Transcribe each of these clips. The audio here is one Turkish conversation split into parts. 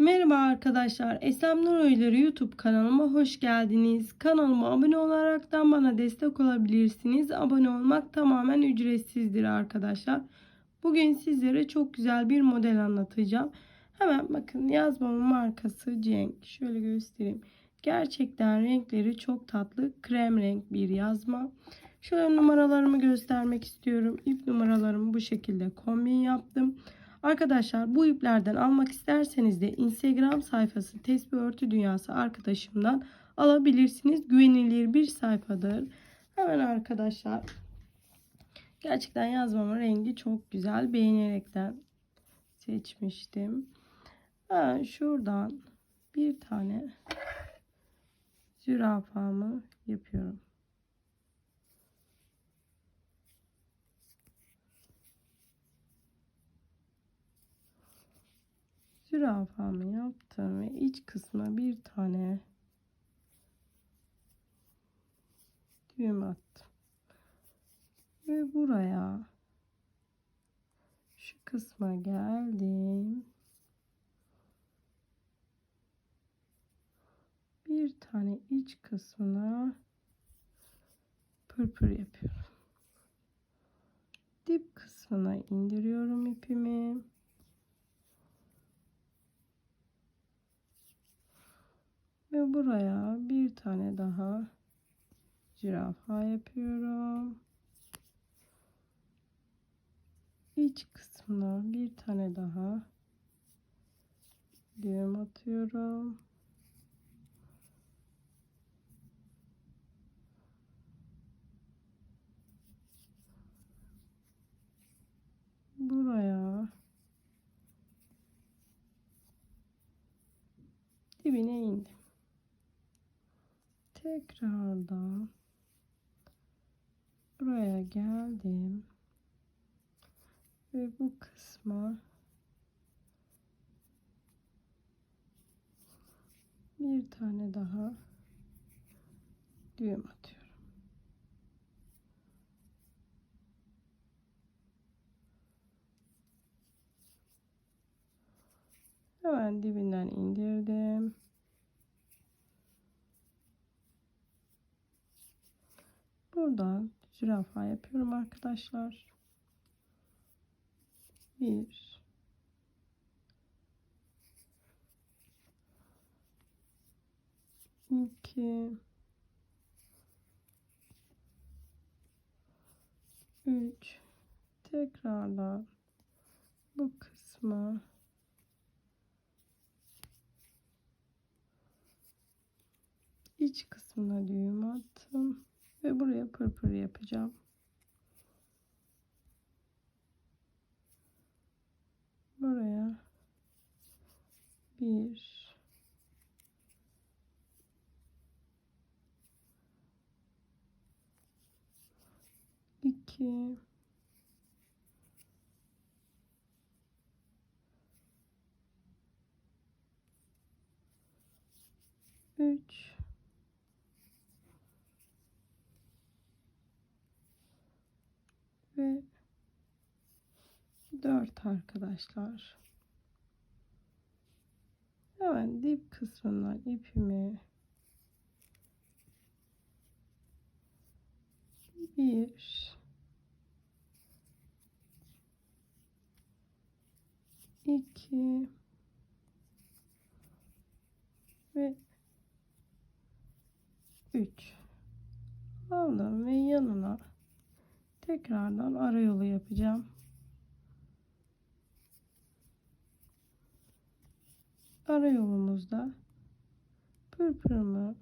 Merhaba arkadaşlar. Esem Nur Oyları YouTube kanalıma hoş geldiniz. Kanalıma abone olaraktan bana destek olabilirsiniz. Abone olmak tamamen ücretsizdir arkadaşlar. Bugün sizlere çok güzel bir model anlatacağım. Hemen bakın yazmamın markası Cenk. Şöyle göstereyim. Gerçekten renkleri çok tatlı. Krem renk bir yazma. Şöyle numaralarımı göstermek istiyorum. İp numaralarımı bu şekilde kombin yaptım. Arkadaşlar bu iplerden almak isterseniz de Instagram sayfası Tesbih Örtü Dünyası arkadaşımdan alabilirsiniz. Güvenilir bir sayfadır. Hemen arkadaşlar gerçekten yazmamın rengi çok güzel. Beğenerekten seçmiştim. Ha, şuradan bir tane zürafamı yapıyorum. Zürafamı yaptım ve iç kısmına bir tane düğüm attım. Ve buraya şu kısma geldim. Bir tane iç kısmına pırpır yapıyorum. Dip kısmına indiriyorum ipimi. Ve buraya bir tane daha zürafa yapıyorum. İç kısmına bir tane daha düğüm atıyorum. Buraya dibine indim tekrardan buraya geldim ve bu kısma bir tane daha düğüm atıyorum. Hemen dibinden indirdim. Buradan zürafa yapıyorum arkadaşlar. Bir. iki, Üç. Tekrardan bu kısma iç kısmına düğüm attım. Ve buraya pırpır yapacağım. Buraya bir iki üç ve 4 arkadaşlar. Hemen dip kısmından ipimi bir iki ve üç aldım ve yanına tekrardan ara yolu yapacağım. Ara yolumuzda pırpırımı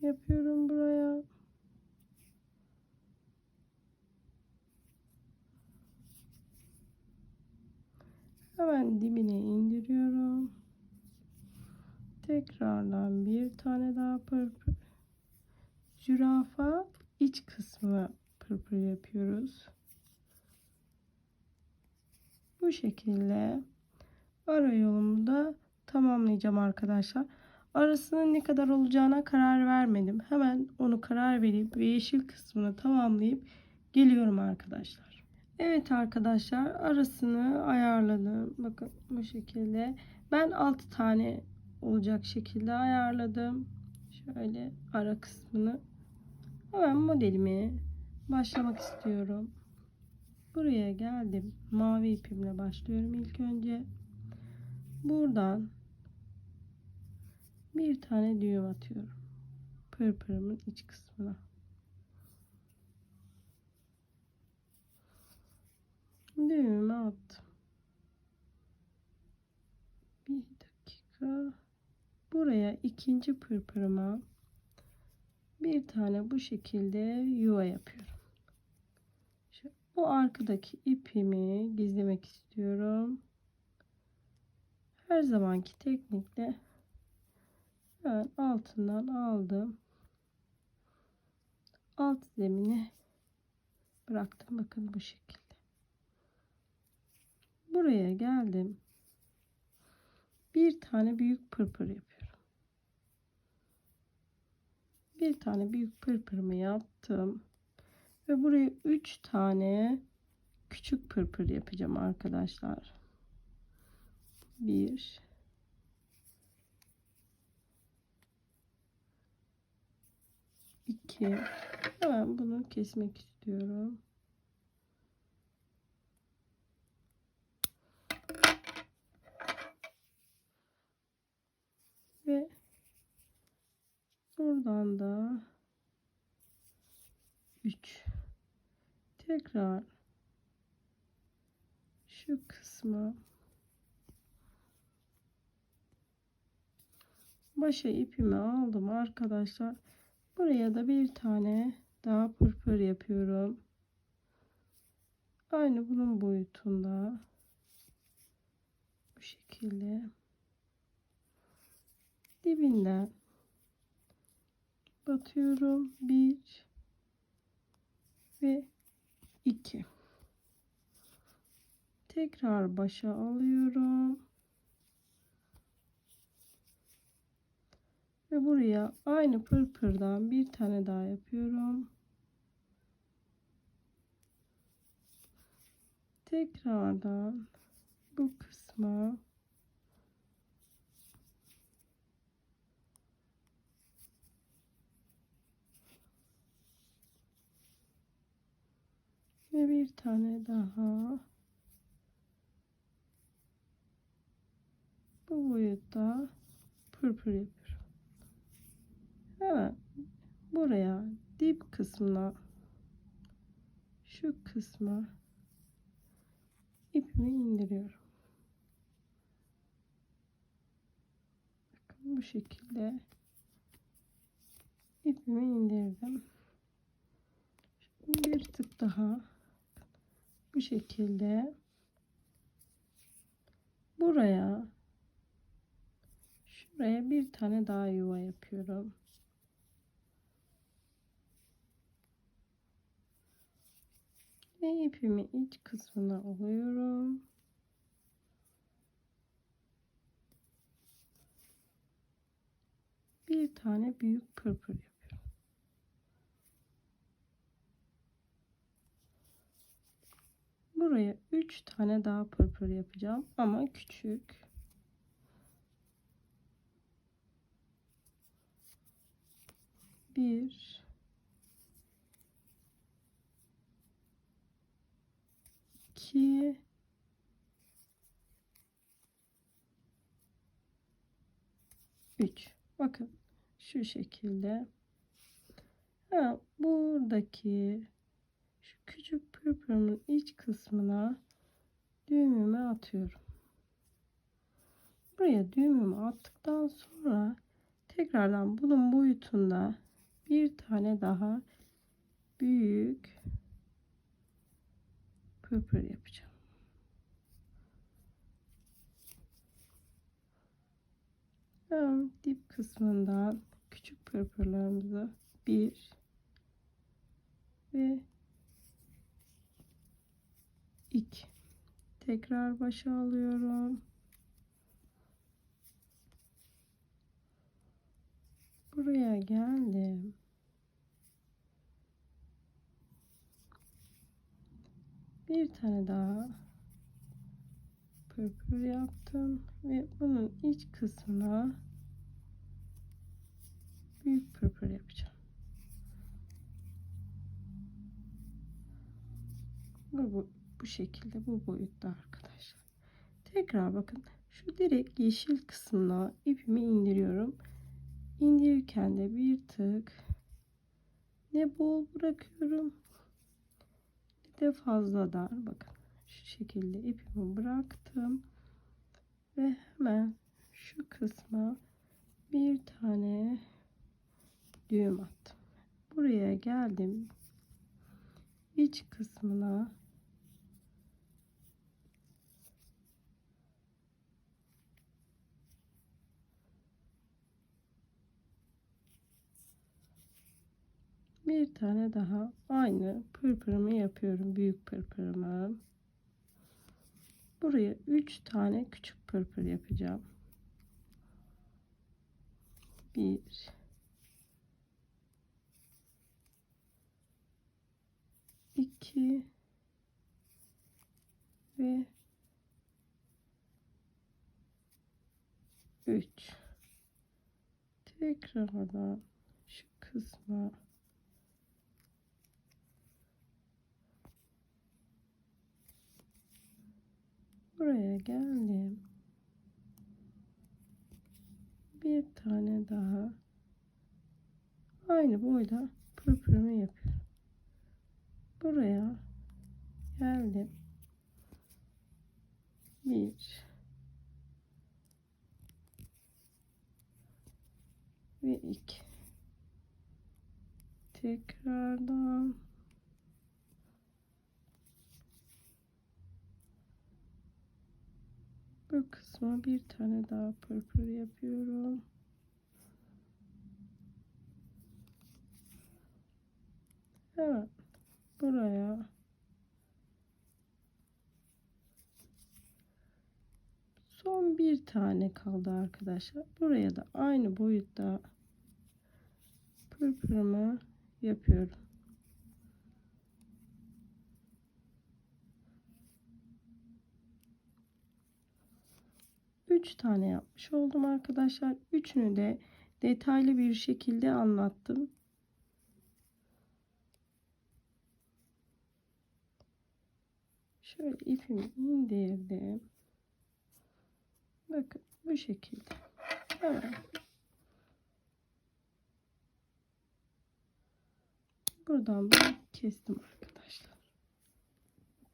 yapıyorum buraya. Hemen dibine indiriyorum. Tekrardan bir tane daha pırpır. Zürafa iç kısmı pırpır yapıyoruz. Bu şekilde ara yolumu da tamamlayacağım arkadaşlar. Arasının ne kadar olacağına karar vermedim. Hemen onu karar verip ve yeşil kısmını tamamlayıp geliyorum arkadaşlar. Evet arkadaşlar arasını ayarladım. Bakın bu şekilde. Ben 6 tane olacak şekilde ayarladım. Şöyle ara kısmını. Hemen modelimi başlamak istiyorum. Buraya geldim. Mavi ipimle başlıyorum ilk önce. Buradan bir tane düğüm atıyorum. Pırpırımın iç kısmına. Düğümü attım. Bir dakika. Buraya ikinci pırpırıma bir tane bu şekilde yuva yapıyorum. Şu, bu arkadaki ipimi gizlemek istiyorum. Her zamanki teknikle ben altından aldım. Alt zemini bıraktım. Bakın bu şekilde. Buraya geldim. Bir tane büyük pırpır yapıyorum. Bir tane büyük pırpırımı yaptım. Ve buraya 3 tane küçük pırpır yapacağım arkadaşlar. 1 2 Hemen bunu kesmek istiyorum. Ve buradan da 3 tekrar şu kısmı başa ipimi aldım arkadaşlar. Buraya da bir tane daha pırpır yapıyorum. Aynı bunun boyutunda bu şekilde dibinden batıyorum. Bir ve iki. Tekrar başa alıyorum. Ve buraya aynı pırpırdan bir tane daha yapıyorum. Tekrardan bu kısma ve bir tane daha bu boyutta pırpır yapıyorum. Hemen buraya dip kısmına şu kısma ipimi indiriyorum. Bakın bu şekilde ipimi indirdim. Şimdi bir tık daha bu şekilde buraya şuraya bir tane daha yuva yapıyorum. Ve ipimi iç kısmına alıyorum. Bir tane büyük pırpır yapıyorum. Buraya 3 tane daha pırpır yapacağım ama küçük. Bir 2 3 bakın şu şekilde. Ha, buradaki şu küçük pırpırımın iç kısmına düğümümü atıyorum. Buraya düğümümü attıktan sonra tekrardan bunun boyutunda bir tane daha büyük pırpır yapacağım. Hemen dip kısmından küçük pırpırlarımızı bir ve iki tekrar başa alıyorum. Buraya geldim. Bir tane daha pırpır yaptım ve bunun iç kısmına büyük pırpır yapacağım. Bu, bu, bu şekilde bu boyutta arkadaşlar. Tekrar bakın şu direkt yeşil kısmına ipimi indiriyorum. İndirirken de bir tık ne bol bırakıyorum de fazla dar. Bakın şu şekilde ipimi bıraktım ve hemen şu kısma bir tane düğüm attım. Buraya geldim. İç kısmına bir tane daha aynı pırpırımı yapıyorum büyük pırpırımı. Buraya 3 tane küçük pırpır yapacağım. 1 2 ve 3 tekrardan şu kısma buraya geldim. Bir tane daha. Aynı boyda pırpırımı yapıyorum. Buraya geldim. Bir. Ve iki. Tekrardan bu kısma bir tane daha pırpır yapıyorum. Evet. Buraya. Son bir tane kaldı arkadaşlar. Buraya da aynı boyutta pırpırımı yapıyorum Üç tane yapmış oldum arkadaşlar. Üçünü de detaylı bir şekilde anlattım. Şöyle ipimi indirdim. Bakın bu şekilde. Hemen buradan da kestim arkadaşlar.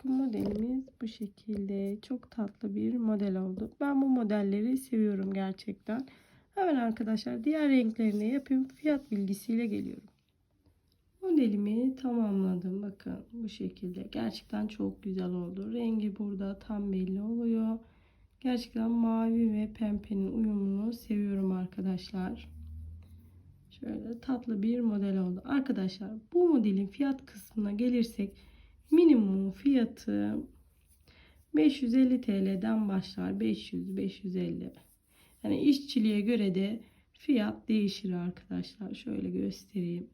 Bakın modelimiz bu şekilde. Çok tatlı bir model oldu. Ben bu modelleri seviyorum gerçekten. Hemen arkadaşlar diğer renklerini yapayım. Fiyat bilgisiyle geliyorum. Modelimi tamamladım. Bakın bu şekilde. Gerçekten çok güzel oldu. Rengi burada tam belli oluyor. Gerçekten mavi ve pembenin uyumunu seviyorum arkadaşlar. Şöyle tatlı bir model oldu. Arkadaşlar bu modelin fiyat kısmına gelirsek minimum fiyatı 550 TL'den başlar. 500-550. Yani işçiliğe göre de fiyat değişir arkadaşlar. Şöyle göstereyim.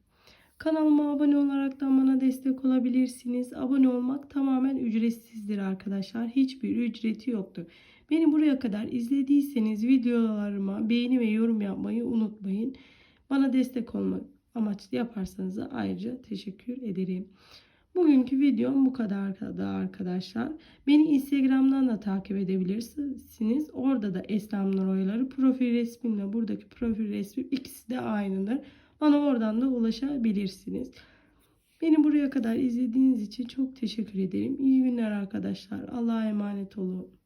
Kanalıma abone olarak da bana destek olabilirsiniz. Abone olmak tamamen ücretsizdir arkadaşlar. Hiçbir ücreti yoktur. Beni buraya kadar izlediyseniz videolarıma beğeni ve yorum yapmayı unutmayın. Bana destek olmak amaçlı yaparsanız da ayrıca teşekkür ederim. Bugünkü videom bu kadar da arkadaşlar. Beni Instagram'dan da takip edebilirsiniz. Orada da Eslem Nur Oyaları profil resmimle buradaki profil resmim ikisi de aynıdır. Bana oradan da ulaşabilirsiniz. Beni buraya kadar izlediğiniz için çok teşekkür ederim. İyi günler arkadaşlar. Allah'a emanet olun.